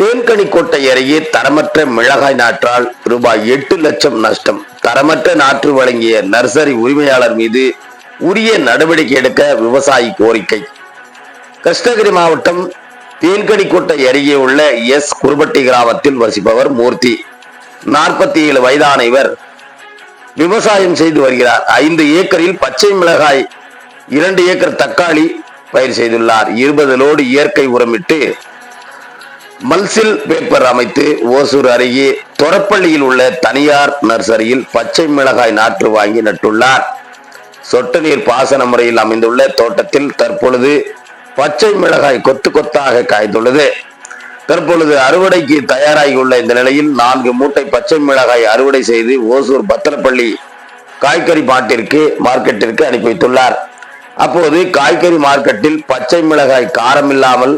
தேன்கனிக்கோட்டை அருகே தரமற்ற மிளகாய் நாற்றால் ரூபாய் எட்டு லட்சம் நஷ்டம். தரமற்ற நாற்று வழங்கிய நர்சரி உரிமையாளர் மீது உரிய நடவடிக்கை எடுக்க விவசாயி கோரிக்கை. கிருஷ்ணகிரி மாவட்டம் தேன்கனிக்கோட்டை அருகே உள்ள எஸ். குருபட்டி கிராமத்தில் வசிப்பவர் மூர்த்தி. நாற்பத்தி ஏழு வயதான இவர் விவசாயம் செய்து வருகிறார். ஐந்து ஏக்கரில் பச்சை மிளகாய் இரண்டு ஏக்கர் தக்காளி பயிர் செய்துள்ளார். இருபது லோடு இயற்கை உரமிட்டு மல்சில் பேப்பர் அமைத்து ஓசூர் அருகே தொரப்பள்ளியில் உள்ள தனியார் நர்சரியில் பச்சை மிளகாய் நாற்று வாங்கி நட்டுள்ளார். சொட்டு நீர் பாசன முறையில் அமைந்துள்ள தோட்டத்தில் தற்பொழுது பச்சை மிளகாய் கொத்து கொத்தாக காய்ந்துள்ளது. தற்பொழுது அறுவடைக்கு தயாராகியுள்ள இந்த நிலையில் நான்கு மூட்டை பச்சை மிளகாய் அறுவடை செய்து ஓசூர் பத்திரப்பள்ளி காய்கறி மாட்டிற்கு மார்க்கெட்டிற்கு அனுப்பி வைத்துள்ளார். அப்போது காய்கறி மார்க்கெட்டில் பச்சை மிளகாய் காரமில்லாமல்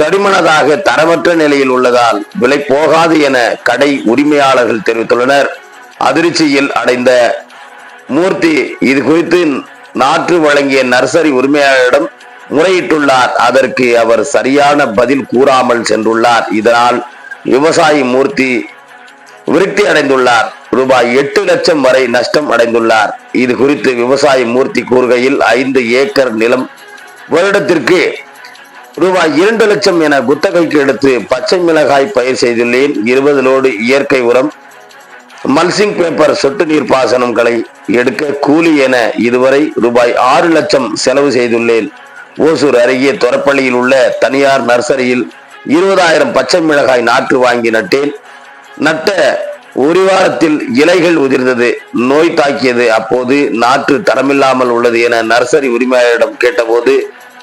தருமனதாக தரமற்ற நிலையில் உள்ளதால் விலை போகாது என கடை உரிமையாளர்கள் தெரிவித்துள்ளனர். அதிர்ச்சியில் அடைந்த மூர்த்தி இது குறித்து நாற்று வழங்கிய நர்சரி உரிமையாளரிடம் முறையிட்டுள்ளார். அதற்கு அவர் சரியான பதில் கூறாமல் சென்றுள்ளார். இதனால் விவசாயி மூர்த்தி விருத்தி அடைந்துள்ளார். ரூபாய் எட்டு லட்சம் வரை நஷ்டம் அடைந்துள்ளார். இது குறித்து விவசாயி மூர்த்தி கூறுகையில் ஐந்து ஏக்கர் நிலம் வருடத்திற்கு ரூபாய் இரண்டு லட்சம் என குத்தகைக்கு எடுத்து பச்சை மிளகாய் பயிர் செய்துள்ளேன். இருபது லோடு இயற்கை உரம் மல்சிங் பேப்பர் சொட்டு நீர் பாசனங்களை எடுக்க கூலி என இதுவரை ரூபாய் ஆறு லட்சம் செலவு செய்துள்ளேன். ஓசூர் அருகே தொரப்பள்ளியில் உள்ள தனியார் நர்சரியில் இருபதாயிரம் பச்சை மிளகாய் நாற்று வாங்கி நட்டேன். நட்ட ஒரு வாரத்தில் இலைகள் உதிர்ந்தது நோய் தாக்கியது. அப்போது நாற்று தரமில்லாமல் உள்ளது என நர்சரி உரிமையாளரிடம் கேட்டபோது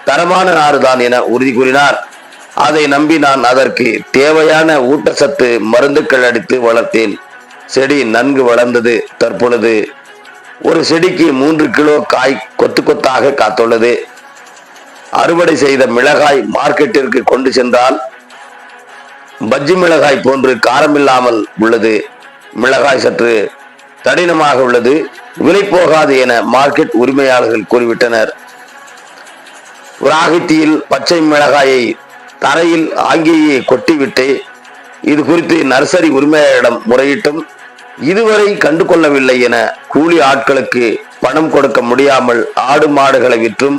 தரமான நாறு தான் என உறுதி கூறினார். அதை நம்பி நான் அதற்கு தேவையான ஊட்டச்சத்து மருந்துகள் அடித்து வளர்த்தேன். செடி நன்கு வளர்ந்தது. தற்பொழுது ஒரு செடிக்கு மூன்று கிலோ காய் கொத்து கொத்தாக காத்துள்ளது. அறுவடை செய்த மிளகாய் மார்க்கெட்டிற்கு கொண்டு சென்றால் பஜ்ஜி மிளகாய் போன்று காரமில்லாமல் உள்ளது. மிளகாய் சற்று தடினமாக உள்ளது. விலை போகாது என மார்க்கெட் உரிமையாளர்கள் கூறிவிட்டனர். ராகித்தியில் பச்சை மிளகாயை தரையில் ஆங்கியே கொட்டிவிட்டு இது குறித்து நர்சரி உரிமையாளரிடம் முறையிட்டும் இதுவரை கண்டு கொள்ளவில்லை என கூலி ஆட்களுக்கு பணம் கொடுக்க முடியாமல் ஆடு மாடுகளை விற்றும்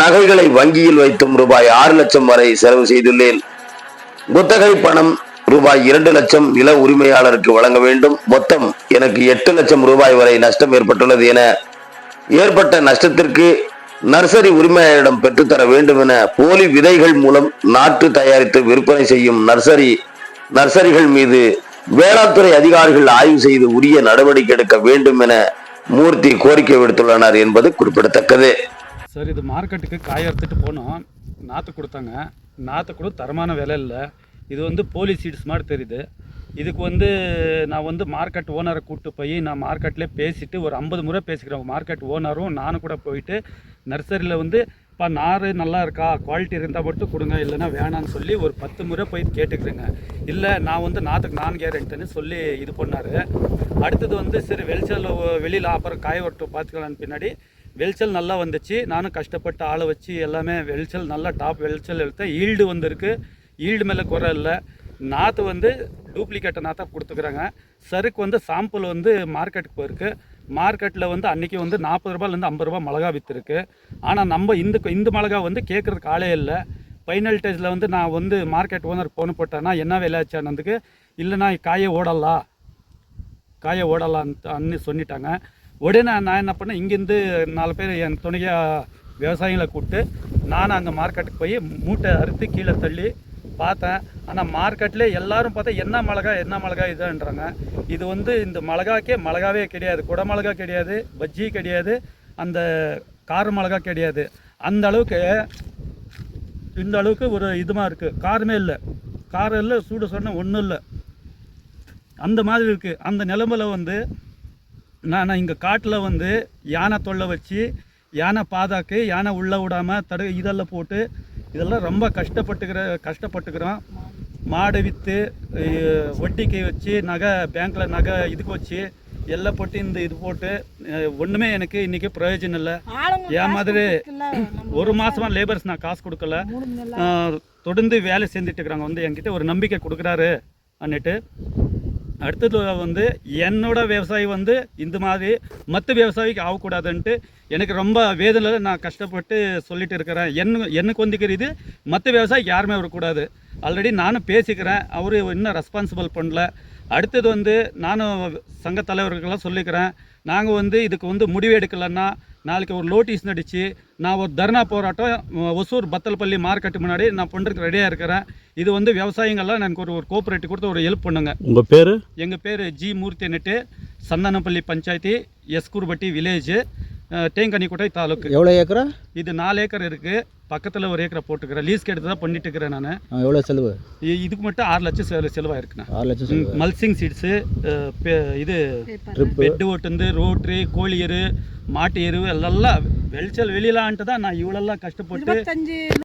நகைகளை வங்கியில் வைத்தும் ரூபாய் ஆறு லட்சம் வரை செலவு செய்துள்ளேன். குத்தகை பணம் ரூபாய் இரண்டு லட்சம் நில உரிமையாளருக்கு வழங்க வேண்டும். மொத்தம் எனக்கு எட்டு லட்சம் ரூபாய் வரை நஷ்டம் ஏற்பட்டுள்ளது என ஏற்பட்ட நஷ்டத்திற்கு நர்சரி உரிமையாளரிடம் பெற்றுத்தர வேண்டும் என போலி விதைகள் மூலம் நாற்று தயாரித்து விற்பனை செய்யும் நர்சரி நர்சரிகள் மீது வேளாண்துறை அதிகாரிகள் ஆய்வு செய்து உரிய நடவடிக்கை எடுக்க வேண்டும் என மூர்த்தி கோரிக்கை விடுத்துள்ளனர் என்பது குறிப்பிடத்தக்கது. சார் இது மார்க்கெட்டுக்கு காய அறுத்துட்டு போனோம். நாற்று கொடுத்தாங்க. நாற்று கூட தரமான விலை இல்லை. இது வந்து போலி சீட்ஸ் மாதிரி தெரியுது. இதுக்கு வந்து நான் வந்து மார்க்கெட் ஓனரை கூப்பிட்டு போய் நான் மார்க்கெட்டில் பேசிவிட்டு ஒரு ஐம்பது முறை பேசிக்கிறேன். மார்க்கெட் ஓனரும் நானும் கூட போயிட்டு நர்சரியில் வந்து இப்போ நார் நல்லா இருக்கா? குவாலிட்டி இருந்தால் மட்டும் கொடுங்க இல்லைன்னா வேணான்னு சொல்லி ஒரு பத்து முறை போய் கேட்டுக்கிறேங்க. இல்லை நான் வந்து நாற்றுக்கு நான் கேரண்ட்டுன்னு சொல்லி இது பண்ணார். அடுத்தது வந்து சரி வெளிச்சல் வெளியில் அப்புறம் காய வரட்டும் பார்த்துக்கலான்னு பின்னாடி வெளிச்சல் நல்லா வந்துச்சு. நானும் கஷ்டப்பட்டு ஆளை வச்சு எல்லாமே வெளிச்சல் நல்லா டாப் வெளிச்சல் எடுத்தேன். ஈல்டு வந்திருக்கு. ஈல்டு மேலே குறை இல்லை. நாற்று வந்து டூப்ளிகேட்டை நாற்றா கொடுத்துக்குறாங்க. சருக்கு வந்து சாம்பிள் வந்து மார்க்கெட்டுக்கு போயிருக்கு. மார்க்கெட்டில் வந்து அன்றைக்கி வந்து நாற்பது ரூபாயிலேருந்து ஐம்பது ரூபா மிளகா விற்றுருக்கு ஆனால் நம்ம இந்த இந்த மிளகா வந்து கேட்குறதுக்கு ஆளே இல்லை. ஃபைனல் டேஜில் வந்து நான் வந்து மார்க்கெட் ஓனர் ஃபோன் போட்டேன்னா என்ன விலை ஆச்சானதுக்கு இல்லைனா காயை ஓடலாம் காயை ஓடலான்னு சொல்லிட்டாங்க. உடனே நான் என்ன பண்ணேன் இங்கேருந்து நாலு பேர் என் துணையாக விவசாயிகளை கூப்பிட்டு நானும் அங்கே மார்க்கெட்டுக்கு போய் மூட்டை அறுத்து கீழே தள்ளி பார்த்தேன். ஆனால் மார்க்கெட்டில் எல்லாரும் பார்த்தா என்ன மிளகா என்ன மிளகா இதுன்றாங்க இது வந்து இந்த மிளகாக்கே மிளகாவே கிடையாது. குடமிளகா கிடையாது பஜ்ஜி கிடையாது அந்த கார மிளகா கிடையாது. அந்த அளவுக்கு இந்த அளவுக்கு ஒரு இதுமாக இருக்குது காரமே இல்லை. காரம் இல்லை சூடு சொன்ன ஒன்றும் இல்லை. அந்த மாதிரி இருக்குது அந்த நிலமையில வந்து நான் இங்கே காட்டில் வந்து யானை தொல்லை வச்சு யானை பாதாக்கு யானை உள்ளே விடாமல் தடு இதெல்லாம் போட்டு இதெல்லாம் ரொம்ப கஷ்டப்பட்டுக்கிற கஷ்டப்பட்டுக்கிறோம். மாடை விற்று வட்டிக்கு வச்சு நகை பேங்க்கில் நகை இதுக்கு வச்சு எல்லாம் போட்டு இந்த இது போட்டு ஒண்ணுமே எனக்கு இன்னைக்கு பிரயோஜனம் இல்லை. என் மாதிரி ஒரு மாசமா லேபர்ஸ் நான் காசு கொடுக்கல. தொடர்ந்து வேலை செஞ்சுட்டு இருக்கிறாங்க. வந்து என்கிட்ட ஒரு நம்பிக்கை கொடுக்குறாரு. அன்னிட்டு அடுத்தது வந்து என்னோட விவசாயி வந்து இந்த மாதிரி மற்ற விவசாயிக்கு ஆகக்கூடாதுன்ட்டு எனக்கு ரொம்ப வேதனையில் நான் கஷ்டப்பட்டு சொல்லிட்டு இருக்கிறேன். என்ன எனக்கு வந்துக்கிற இது மற்ற விவசாயிக்கு யாருமே வரக்கூடாது. ஆல்ரெடி நானும் பேசிக்கிறேன். அவர் இன்னும் ரெஸ்பான்சிபிள் பண்ணல. அடுத்தது வந்து நானும் சங்க தலைவர்களுக்கெல்லாம் சொல்லிக்கிறேன். நாங்கள் வந்து இதுக்கு வந்து முடிவு எடுக்கலைன்னா நாளைக்கு ஒரு நோட்டீஸ் நடிச்சு நான் ஒரு தர்ணா போராட்டம் ஒசூர் பத்தல்பள்ளி மார்க்கெட்டு முன்னாடி நான் பண்ணுறதுக்கு ரெடியாக இருக்கிறேன். இது வந்து விவசாயிங்கள்லாம் எனக்கு ஒரு ஒரு கோஆப்ரேட்டிவ் கொடுத்து ஒரு ஹெல்ப் பண்ணுங்க. உங்கள் பேர்? எங்கள் பேர் ஜி மூர்த்தின்னுட்டு சந்தனப்பள்ளி பஞ்சாயத்து எஸ்கூர்பட்டி வில்லேஜ் தேங்கனிக்கோட்டை தாலுக்கு. எவ்வளோ ஏக்கரா? இது நாலு ஏக்கர் இருக்குது பக்கத்தில் ஒரு ஏக்கரை போட்டுக்கிறேன். லீஸ்க்கு எடுத்து தான் பண்ணிட்டு இருக்கிறேன் நான் எவ்வளோ செலவு? இதுக்கு மட்டும் ஆறு லட்சம் செலவு செலவாயிருக்குண்ணா ஆறு லட்சம் மல்சிங் சீட்ஸு இது பெட்டு ஓட்டுந்து ரோட்ரி கோழி எரு மாட்டு எரு எல்லாம் வெளிச்சல் வெளியிலான்ட்டு தான் நான் இவ்வளோலாம் கஷ்டப்பட்டு